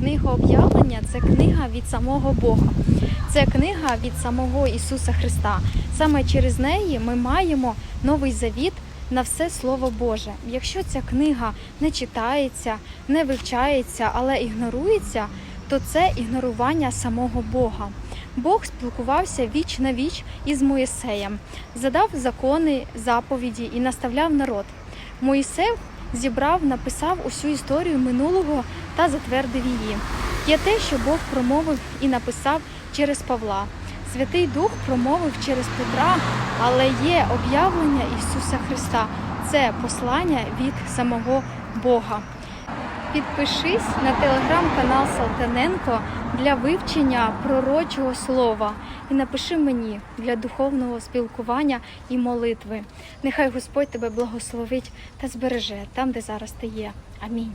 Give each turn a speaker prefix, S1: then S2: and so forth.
S1: книга об'явлення це книга від самого Бога. Це книга від самого Ісуса Христа. Саме через неї ми маємо новий завіт на все Слово Боже. Якщо ця книга не читається, не вивчається, але ігнорується, то це ігнорування самого Бога. Бог спілкувався віч на віч із Моїсеєм, задав закони, заповіді і наставляв народ. Моїсей зібрав, написав усю історію минулого та затвердив її. Є те, що Бог промовив і написав через Павла. Святий Дух промовив через Петра, але є об'явлення Ісуса Христа. Це послання від самого Бога. Підпишись на телеграм-канал Салтаненко для вивчення пророчого слова і напиши мені для духовного спілкування і молитви. Нехай Господь тебе благословить та збереже там, де зараз ти є. Амінь.